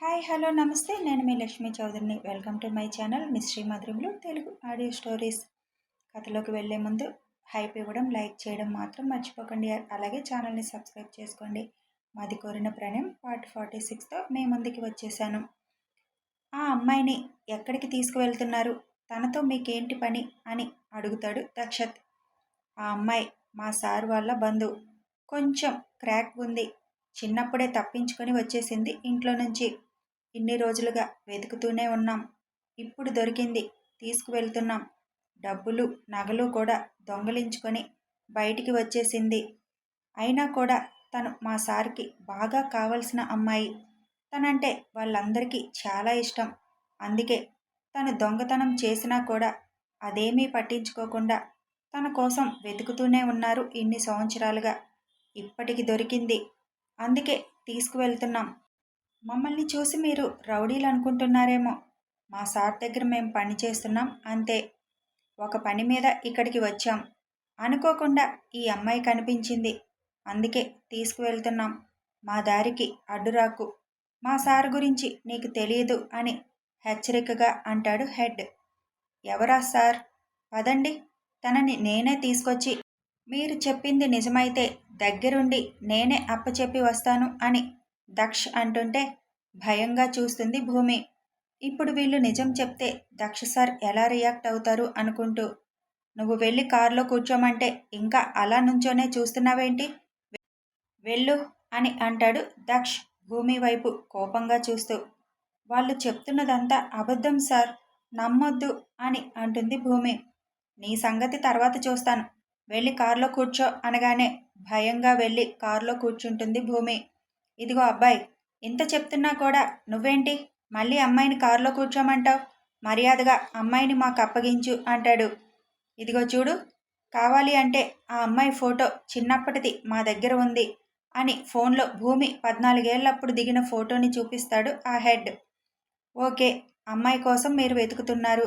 Hi hello నమస్తే. నేను మీ Lakshmi చౌదరిని. Welcome to my channel mystery మధురములు Telugu audio stories. కథలోకి వెళ్ళే ముందు హైప్ ఇవ్వడం లైక్ చేయడం మాత్రం మర్చిపోకండి. అలాగే ఛానల్ని సబ్స్క్రైబ్ చేసుకోండి. మాది కోరిన ప్రణయం పార్ట్ ఫార్టీ సిక్స్తో మీ ముందుకి వచ్చేసాను. ఆ అమ్మాయిని ఎక్కడికి తీసుకువెళ్తున్నారు? తనతో మీకేంటి పని? అని అడుగుతాడు దక్షత్. ఆ అమ్మాయి మా సార్ వాళ్ళ బంధువు. కొంచెం క్రాక్ ఉంది. చిన్నప్పుడే తప్పించుకొని వచ్చేసింది ఇంట్లో నుంచి. ఇన్ని రోజులుగా వెతుకుతూనే ఉన్నాం. ఇప్పుడు దొరికింది. తీసుకువెళ్తున్నాం. డబ్బులు నగలు కూడా దొంగలించుకొని బయటికి వచ్చేసింది. అయినా కూడా తను మా సార్కి బాగా కావలసిన అమ్మాయి. తనంటే వాళ్ళందరికీ చాలా ఇష్టం. అందుకే తను దొంగతనం చేసినా కూడా అదేమీ పట్టించుకోకుండా తన కోసం వెతుకుతూనే ఉన్నారు ఇన్ని సంవత్సరాలుగా. ఇప్పటికి దొరికింది. అందుకే తీసుకువెళ్తున్నాం. మమ్మల్ని చూసి మీరు రౌడీలు అనుకుంటున్నారేమో. మా సార్ దగ్గర మేము పని చేస్తున్నాం అంతే. ఒక పని మీద ఇక్కడికి వచ్చాం. అనుకోకుండా ఈ అమ్మాయి కనిపించింది. అందుకే తీసుకువెళ్తున్నాం. మా దారికి అడ్డురాకు మా సార్ గురించి నీకు తెలియదు అని హెచ్చరికగా అంటాడు హెడ్. ఎవరా సార్? పదండి. తనని నేనే తీసుకొచ్చి మీరు చెప్పింది నిజమైతే దగ్గరుండి నేనే అప్పచెప్పి వస్తాను అని దక్ష్ అంటుంటే భయంగా చూస్తుంది భూమి. ఇప్పుడు వీళ్ళు నిజం చెప్తే దక్ష సార్ ఎలా రియాక్ట్ అవుతారు అనుకుంటూ నువ్వు వెళ్ళి కారులో కూర్చోమంటే ఇంకా అలా నుంచోనే చూస్తున్నావేంటి? వెళ్ళు అని అంటాడు దక్ష్ భూమి వైపు కోపంగా చూస్తూ. వాళ్ళు చెప్తున్నదంతా అబద్ధం సార్. నమ్మొద్దు అని అంటుంది భూమి. నీ సంగతి తర్వాత చూస్తాను. వెళ్ళి కారులో కూర్చో అనగానే భయంగా వెళ్ళి కారులో కూర్చుంటుంది భూమి. ఇదిగో అబ్బాయి ఇంత చెప్తున్నా కూడా నువ్వేంటి? మళ్ళీ అమ్మాయిని కారులో కూర్చోమంటావు? మర్యాదగా అమ్మాయిని మాకు అప్పగించు అంటాడు. ఇదిగో చూడు కావాలి అంటే ఆ అమ్మాయి ఫోటో చిన్నప్పటిది మా దగ్గర ఉంది అని ఫోన్లో భూమి పద్నాలుగేళ్ళప్పుడు దిగిన ఫోటోని చూపిస్తాడు ఆ హెడ్. ఓకే అమ్మాయి కోసం మీరు వెతుకుతున్నారు.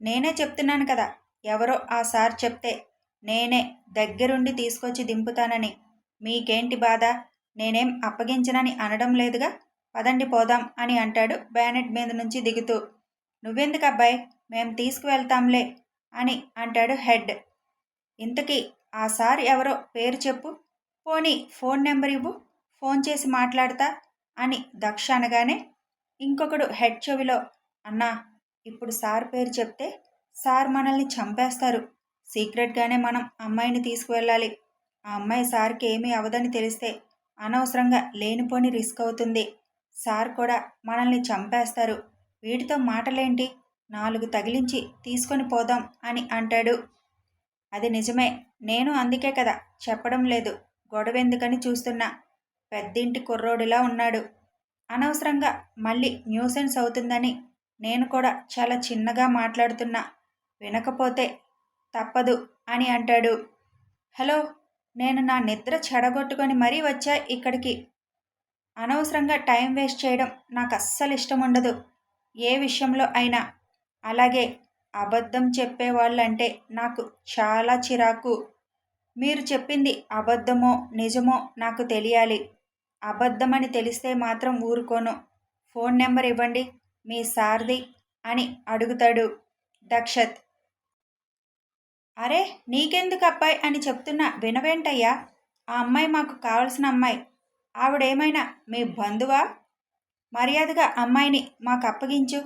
నేనే చెప్తున్నాను కదా ఎవరో ఆ సార్ చెప్తే నేనే దగ్గరుండి తీసుకొచ్చి దింపుతానని. మీకేంటి బాధ? నేనేం అప్పగించనని అనడం లేదుగా? పదండి పోదాం అని అంటాడు బ్యానెట్ మీద నుంచి దిగుతూ. నువ్వెందుకు అబ్బాయి? మేం తీసుకువెళ్తాంలే అని అంటాడు హెడ్. ఇంతకీ ఆ సార్ ఎవరో? పేరు చెప్పు. పోనీ ఫోన్ నెంబర్ ఇవ్వు. ఫోన్ చేసి మాట్లాడతా అని దక్ష అనగానే ఇంకొకడు హెడ్ చెవిలో అన్నా ఇప్పుడు సార్ పేరు చెప్తే సార్ మనల్ని చంపేస్తారు. సీక్రెట్గానే మనం అమ్మాయిని తీసుకువెళ్ళాలి. ఆ అమ్మాయి సార్కి ఏమీ అవదని తెలిస్తే అనవసరంగా లేనిపోని రిస్క్ అవుతుంది. సార్ కూడా మనల్ని చంపేస్తారు. వీటితో మాటలేంటి? నాలుగు తగిలించి తీసుకొని పోదాం అని అంటాడు. అది నిజమే. నేను అందుకే కదా చెప్పడం లేదు. గొడవెందుకని చూస్తున్నా. పెద్దింటి కుర్రోడిలా ఉన్నాడు. అనవసరంగా మళ్ళీ న్యూసెన్స్ అవుతుందని నేను కూడా చాలా చిన్నగా మాట్లాడుతున్నా. వినకపోతే తప్పదు అని అంటాడు. హలో? నేను నా నిద్ర చెడగొట్టుకొని మరీ వచ్చా ఇక్కడికి. అనవసరంగా టైం వేస్ట్ చేయడం నాకు అస్సలు ఇష్టం ఉండదు. ఏ విషయంలో అయినా. అలాగే అబద్ధం చెప్పేవాళ్ళంటే నాకు చాలా చిరాకు. మీరు చెప్పింది అబద్ధమో నిజమో నాకు తెలియాలి. అబద్ధమని తెలిస్తే మాత్రం ఊరుకోను. ఫోన్ నెంబర్ ఇవ్వండి మీ సార్ది అని అడుగుతాడు దక్షత్. అరే నీకెందుకు అబ్బాయి అని చెప్తున్నా వినవేంటయ్యా ఆ అమ్మాయి మాకు కావలసిన అమ్మాయి. ఆవిడేమైనా మీ బంధువా? మర్యాదగా అమ్మాయిని మాకు అప్పగించు.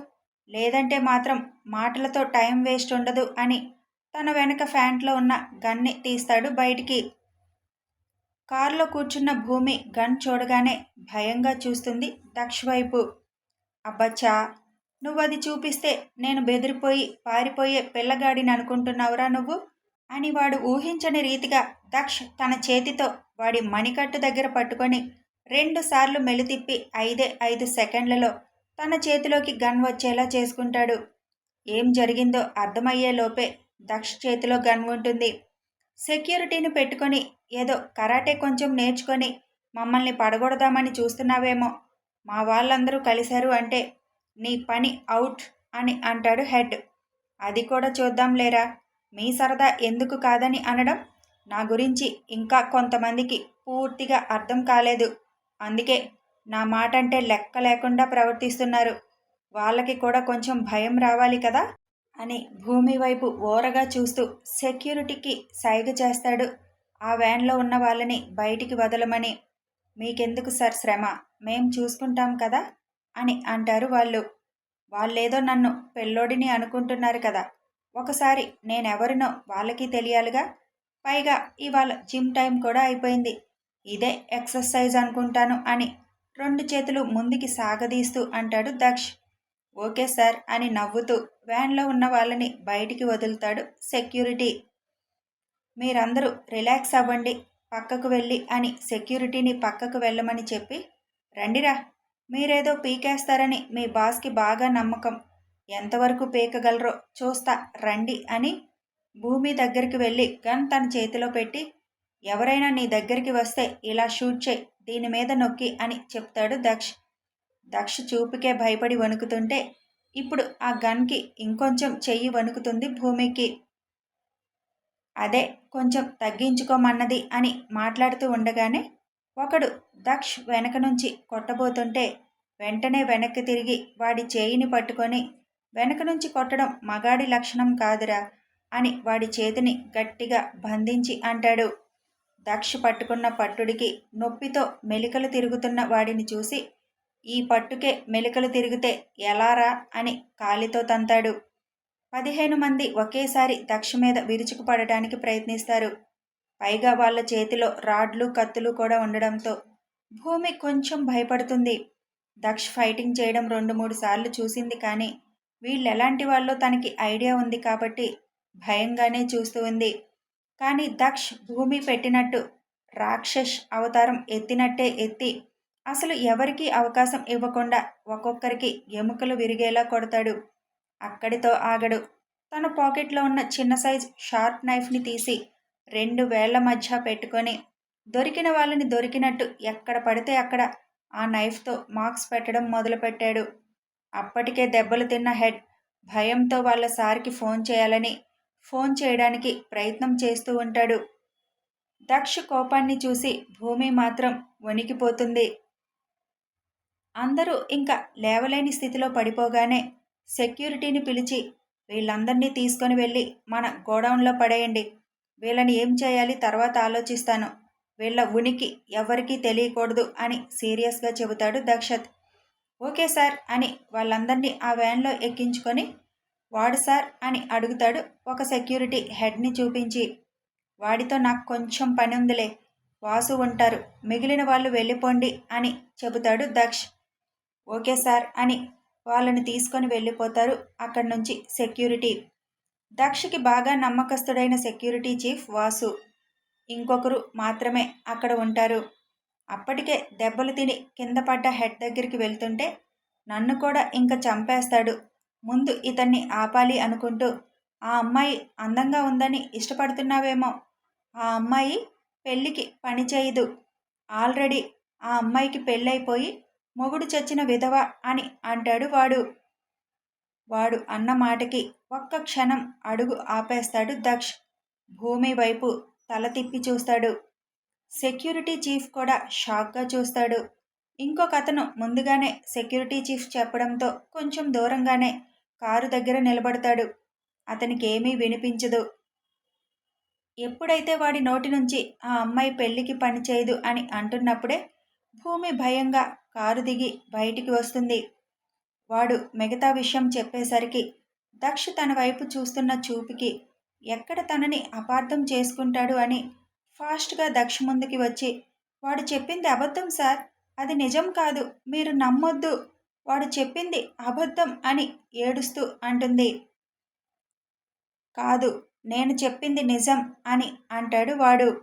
లేదంటే మాత్రం మాటలతో టైం వేస్ట్ ఉండదు అని తన వెనక ఫ్యాంట్లో ఉన్న గన్ని తీస్తాడు బయటికి. కారులో కూర్చున్న భూమి గన్ చూడగానే భయంగా చూస్తుంది దక్ష వైపు. అబ్బచ్చా! నువ్వు అది చూపిస్తే నేను బెదిరిపోయి పారిపోయే పిల్లగాడిని అనుకుంటున్నావురా నువ్వు? అని వాడు ఊహించని రీతిగా దక్ష్ తన చేతితో వాడి మణికట్టు దగ్గర పట్టుకొని రెండుసార్లు మెలితిప్పి ఐదే ఐదు సెకండ్లలో తన చేతిలోకి గన్ వచ్చేలా చేసుకుంటాడు. ఏం జరిగిందో అర్థమయ్యే లోపే దక్ష్ చేతిలో గన్ ఉంటుంది. సెక్యూరిటీని పెట్టుకొని ఏదో కరాటే కొంచెం నేర్చుకొని మమ్మల్ని పడగొడదామని చూస్తున్నావేమో. మా వాళ్ళందరూ కలిశారు అంటే నీ పని అవుట్ అని అంటాడు హెడ్. అది కూడా చూద్దాం లేరా మీ సరదా ఎందుకు కాదని అనడం? నా గురించి ఇంకా కొంతమందికి పూర్తిగా అర్థం కాలేదు. అందుకే నా మాట అంటే లెక్క లేకుండా ప్రవర్తిస్తున్నారు. వాళ్ళకి కూడా కొంచెం భయం రావాలి కదా? అని భూమి వైపు ఓరగా చూస్తూ సెక్యూరిటీకి సైగ చేస్తాడు. ఆ వ్యాన్లో ఉన్న వాళ్ళని బయటికి వదలమని. మీకెందుకు సార్ శ్రమ? మేం చూసుకుంటాం కదా? అని అంటారు వాళ్ళు. వాళ్ళేదో నన్ను పెళ్ళోడిని అనుకుంటున్నారు కదా? ఒకసారి నేనెవరినో వాళ్ళకి తెలియాలిగా. పైగా ఇవాళ జిమ్ టైం కూడా అయిపోయింది. ఇదే ఎక్సర్సైజ్ అనుకుంటాను అని రెండు చేతులు ముందుకి సాగదీస్తూ అంటాడు దక్ష్. ఓకే సార్ అని నవ్వుతూ వ్యాన్లో ఉన్న వాళ్ళని బయటికి వదులుతాడు సెక్యూరిటీ. మీరందరూ రిలాక్స్ అవ్వండి పక్కకు వెళ్ళి అని సెక్యూరిటీని పక్కకు వెళ్ళమని చెప్పి రండిరా మీరేదో పీకేస్తారని మీ బాస్కి బాగా నమ్మకం. ఎంతవరకు పీకగలరో చూస్తా రండి అని భూమి దగ్గరికి వెళ్ళి గన్ తన చేతిలో పెట్టి ఎవరైనా నీ దగ్గరికి వస్తే ఇలా షూట్ చేయి దీని మీద నొక్కి అని చెప్తాడు దక్ష్. దక్ష చూపుకే భయపడి వణుకుతుంటే ఇప్పుడు ఆ గన్కి ఇంకొంచెం చెయ్యి వణుకుతుంది భూమికి. అదే కొంచెం తగ్గించుకోమన్నది అని మాట్లాడుతూ ఉండగానే ఒకడు దక్ష్ వెనక నుంచి కొట్టబోతుంటే వెంటనే వెనక్కి తిరిగి వాడి చేయిని పట్టుకొని వెనక నుంచి కొట్టడం మగాడి లక్షణం కాదురా అని వాడి చేతిని గట్టిగా బంధించి అంటాడు. దక్ష పట్టుకున్న పట్టుడికి నొప్పితో మెలికలు తిరుగుతున్న వాడిని చూసి ఈ పట్టుకే మెలికలు తిరిగితే ఎలారా? అని కాలితో తంతాడు. పదిహేను మంది ఒకేసారి దక్ష మీద విరుచుకుపడటానికి ప్రయత్నిస్తారు. పైగా వాళ్ళ చేతిలో రాడ్లు కత్తులు కూడా ఉండడంతో భూమి కొంచెం భయపడుతుంది. దక్ష్ ఫైటింగ్ చేయడం రెండు మూడు సార్లు చూసింది కానీ వీళ్ళు ఎలాంటి వాళ్ళో తనకి ఐడియా ఉంది కాబట్టి భయంగానే చూస్తూ ఉంది. కానీ దక్ష్ భూమి పెట్టినట్టు రాక్షస్ అవతారం ఎత్తినట్టే ఎత్తి అసలు ఎవరికీ అవకాశం ఇవ్వకుండా ఒక్కొక్కరికి ఎముకలు విరిగేలా కొడతాడు. అక్కడితో ఆగడు. తన పాకెట్లో ఉన్న చిన్న సైజ్ షార్ప్ నైఫ్ని తీసి రెండు వేళ్ళ మధ్య పెట్టుకొని దొరికిన వాళ్ళని దొరికినట్టు ఎక్కడ పడితే అక్కడ ఆ నైఫ్తో మార్క్స్ పెట్టడం మొదలుపెట్టాడు. అప్పటికే దెబ్బలు తిన్న హెడ్ భయంతో వాళ్ళ సార్కి ఫోన్ చేయాలని ఫోన్ చేయడానికి ప్రయత్నం చేస్తూ ఉంటాడు. దక్ష కోపాన్ని చూసి భూమి మాత్రం వణికిపోతుంది. అందరూ ఇంకా లేవలేని స్థితిలో పడిపోగానే సెక్యూరిటీని పిలిచి వీళ్ళందరినీ తీసుకొని వెళ్ళి మన గోడౌన్లో పడేయండి. వీళ్ళని ఏం చేయాలి తర్వాత ఆలోచిస్తాను. వీళ్ళ ఉనికి ఎవరికీ తెలియకూడదు అని సీరియస్గా చెబుతాడు దక్షత్. ఓకే సార్ అని వాళ్ళందరినీ ఆ వ్యాన్లో ఎక్కించుకొని వాడు సార్ అని అడుగుతాడు ఒక సెక్యూరిటీ హెడ్ని చూపించి. వాడితో నాకు కొంచెం పని ఉందిలే వాసు ఉంటారు మిగిలిన వాళ్ళు వెళ్ళిపోండి అని చెబుతాడు దక్ష్. ఓకే సార్ అని వాళ్ళని తీసుకొని వెళ్ళిపోతారు అక్కడి నుంచి సెక్యూరిటీ. దక్షకి బాగా నమ్మకస్తుడైన సెక్యూరిటీ చీఫ్ వాసు. ఇంకొకరు మాత్రమే అక్కడ ఉంటారు. అప్పటికే దెబ్బలు తిని కింద పడ్డ హెడ్ దగ్గరికి వెళ్తుంటే నన్ను కూడా ఇంకా చంపేస్తాడు. ముందు ఇతన్ని ఆపాలి అనుకుంటూ ఆ అమ్మాయి అందంగా ఉందని ఇష్టపడుతున్నావేమో. ఆ అమ్మాయి పెళ్ళికి పని చేయదు. ఆల్రెడీ ఆ అమ్మాయికి పెళ్ళైపోయి మొగుడు చచ్చిన విధవ అని అంటాడు వాడు. వాడు అన్న మాటకి ఒక్క క్షణం అడుగు ఆపేస్తాడు దక్ష్. భూమి వైపు తల తిప్పి చూస్తాడు. సెక్యూరిటీ చీఫ్ కూడా షాక్గా చూస్తాడు. ఇంకొక అతను ముందుగానే సెక్యూరిటీ చీఫ్ చెప్పడంతో కొంచెం దూరంగానే కారు దగ్గర నిలబడతాడు. అతనికి ఏమీ వినిపించదు. ఎప్పుడైతే వాడి నోటి నుంచి ఆ అమ్మాయి పెళ్ళికి పనిచేయదు అని అంటున్నప్పుడే భూమి భయంగా కారు దిగి బయటికి వస్తుంది. వాడు మిగతా విషయం చెప్పేసరికి దక్ష తన వైపు చూస్తున్న చూపుకి ఎక్కడ తనని అపార్థం చేసుకుంటాడు అని ఫాస్ట్గా దక్ష ముందుకి వచ్చి వాడు చెప్పింది అబద్ధం సార్. అది నిజం కాదు. మీరు నమ్మొద్దు. వాడు చెప్పింది అబద్ధం అని ఏడుస్తూ అంటుంది. కాదు నేను చెప్పింది నిజం అని అంటాడు వాడు.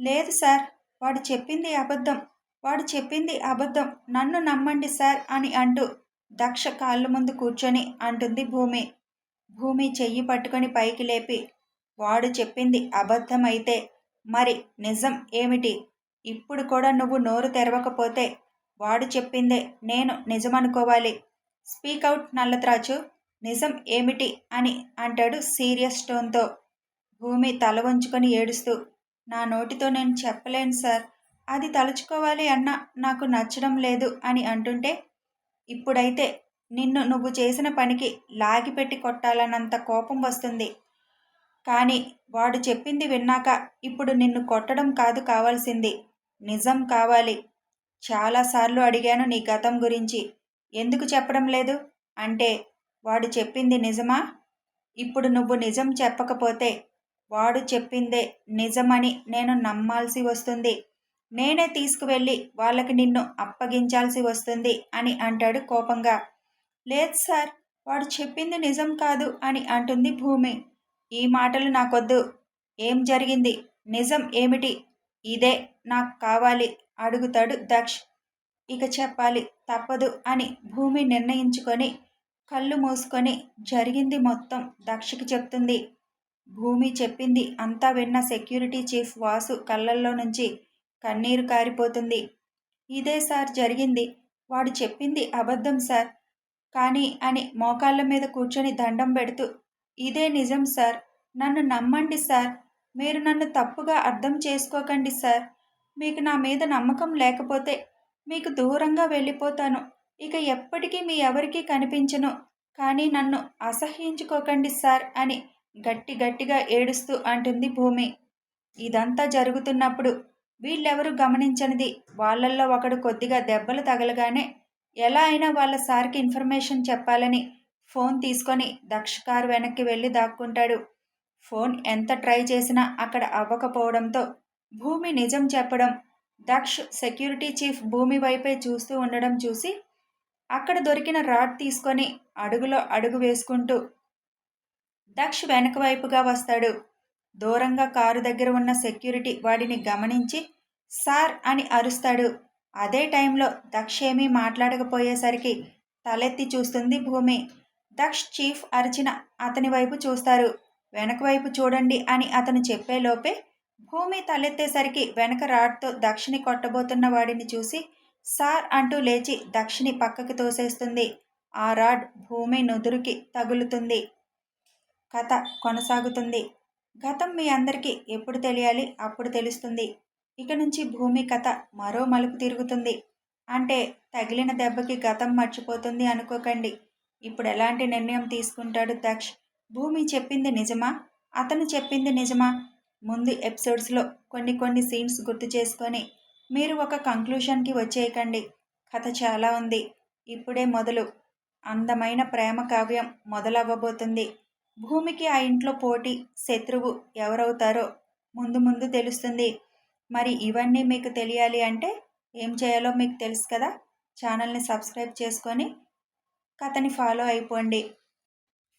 లేదు సార్. వాడు చెప్పింది అబద్ధం. వాడు చెప్పింది అబద్ధం. నన్ను నమ్మండి సార్ అని అంటూ దక్ష కాళ్ళ ముందు కూర్చొని అంటుంది భూమి. భూమి చెయ్యి పట్టుకొని పైకి లేపి వాడు చెప్పింది అబద్ధమైతే మరి నిజం ఏమిటి? ఇప్పుడు కూడా నువ్వు నోరు తెరవకపోతే వాడు చెప్పిందే నేను నిజమనుకోవాలి. స్పీక్ అవుట్ నల్లత్రాచు నిజం ఏమిటి అని అంటాడు సీరియస్ టోన్తో. భూమి తల వంచుకొని ఏడుస్తూ నా నోటితో నేను చెప్పలేను సార్. అది తలుచుకోవాలి అన్న నాకు నచ్చడం లేదు అని అంటుంటే ఇప్పుడైతే నిన్ను నువ్వు చేసిన పనికి లాగిపెట్టి కొట్టాలన్నంత కోపం వస్తుంది. కానీ వాడు చెప్పింది విన్నాక ఇప్పుడు నిన్ను కొట్టడం కాదు కావాల్సింది. నిజం కావాలి. చాలాసార్లు అడిగాను నీ గతం గురించి. ఎందుకు చెప్పడం లేదు? అంటే వాడు చెప్పింది నిజమా? ఇప్పుడు నువ్వు నిజం చెప్పకపోతే వాడు చెప్పిందే నిజమని నేను నమ్మాల్సి వస్తుంది. నేనే తీసుకువెళ్ళి వాళ్ళకి నిన్ను అప్పగించాల్సి వస్తుంది అని అంటాడు కోపంగా. లేదు సార్ వాడు చెప్పింది నిజం కాదు అని అంటుంది భూమి. ఈ మాటలు నాకొద్దు. ఏం జరిగింది? నిజం ఏమిటి? ఇదే నాకు కావాలి అడుగుతాడు దక్ష్. ఇక చెప్పాలి తప్పదు అని భూమి నిర్ణయించుకొని కళ్ళు మూసుకొని జరిగింది మొత్తం దక్షకి చెప్తుంది. భూమి చెప్పింది అంతా విన్న సెక్యూరిటీ చీఫ్ వాసు కళ్ళల్లో నుంచి కన్నీరు కారిపోతుంది. ఇదే సార్ జరిగింది. వాడు చెప్పింది అబద్ధం సార్. కానీ అని మోకాళ్ళ మీద కూర్చొని దండం పెడుతూ ఇదే నిజం సార్. నన్ను నమ్మండి సార్. మీరు నన్ను తప్పుగా అర్థం చేసుకోకండి సార్. మీకు నా మీద నమ్మకం లేకపోతే మీకు దూరంగా వెళ్ళిపోతాను. ఇక ఎప్పటికీ మీ ఎవరికీ కనిపించను. కానీ నన్ను అసహ్యించుకోకండి సార్ అని గట్టి గట్టిగా ఏడుస్తూ అంటుంది భూమి. ఇదంతా జరుగుతున్నప్పుడు వీళ్ళెవరూ గమనించనిది. వాళ్ళల్లో ఒకడు కొద్దిగా దెబ్బలు తగలగానే ఎలా అయినా వాళ్ళ సార్కి ఇన్ఫర్మేషన్ చెప్పాలని ఫోన్ తీసుకొని దక్ష కారు వెనక్కి వెళ్ళి దాక్కుంటాడు. ఫోన్ ఎంత ట్రై చేసినా అక్కడ అవ్వకపోవడంతో భూమి నిజం చెప్పడం దక్ష్ సెక్యూరిటీ చీఫ్ భూమి వైపే చూస్తూ ఉండడం చూసి అక్కడ దొరికిన రాడ్ తీసుకొని అడుగులో అడుగు వేసుకుంటూ దక్ష్ వెనక వైపుగా వస్తాడు. దూరంగా కారు దగ్గర ఉన్న సెక్యూరిటీ వాడిని గమనించి సార్ అని అరుస్తాడు. అదే టైంలో దక్ష ఏమీ మాట్లాడకపోయేసరికి తలెత్తి చూస్తుంది భూమి. దక్ష్ చీఫ్ అర్చన అతని వైపు చూస్తారు. వెనక వైపు చూడండి అని అతను చెప్పేలోపే భూమి తలెత్తేసరికి వెనక రాడ్తో దక్షిణి కొట్టబోతున్న వాడిని చూసి సార్ అంటూ లేచి దక్షిణి పక్కకి తోసేస్తుంది. ఆ రాడ్ భూమి నుదురుకి తగులుతుంది. కథ కొనసాగుతుంది. గతం మీ అందరికీ ఎప్పుడు తెలియాలి? అప్పుడు తెలుస్తుంది. ఇక నుంచి భూమి కథ మరో మలుపు తిరుగుతుంది. అంటే తగిలిన దెబ్బకి గతం మర్చిపోతుంది అనుకోకండి. ఇప్పుడు ఎలాంటి నిర్ణయం తీసుకుంటాడు దక్ష్? భూమి చెప్పింది నిజమా? అతను చెప్పింది నిజమా? ముందు ఎపిసోడ్స్లో కొన్ని కొన్ని సీన్స్ గుర్తు చేసుకొని మీరు ఒక కంక్లూషన్కి వచ్చేయకండి. కథ చాలా ఉంది. ఇప్పుడే మొదలు. అందమైన ప్రేమ కావ్యం మొదలవ్వబోతుంది. భూమికి ఆ ఇంట్లో పోటీ శత్రువు ఎవరవుతారో ముందు ముందు తెలుస్తుంది. మరి ఇవన్నీ మీకు తెలియాలి అంటే ఏం చేయాలో మీకు తెలుసు కదా? ఛానల్ని సబ్స్క్రైబ్ చేసుకొని కథని ఫాలో అయిపోండి.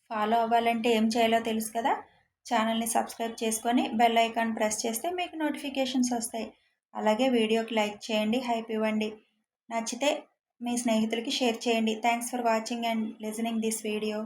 ఫాలో అవ్వాలంటే ఏం చేయాలో తెలుసు కదా? ఛానల్ని సబ్స్క్రైబ్ చేసుకొని బెల్ ఐకాన్ ప్రెస్ చేస్తే మీకు నోటిఫికేషన్స్ వస్తాయి. అలాగే వీడియోకి లైక్ చేయండి హైప్ ఇవ్వండి. నచ్చితే మీ స్నేహితులకి షేర్ చేయండి. Thanks for watching and listening this video.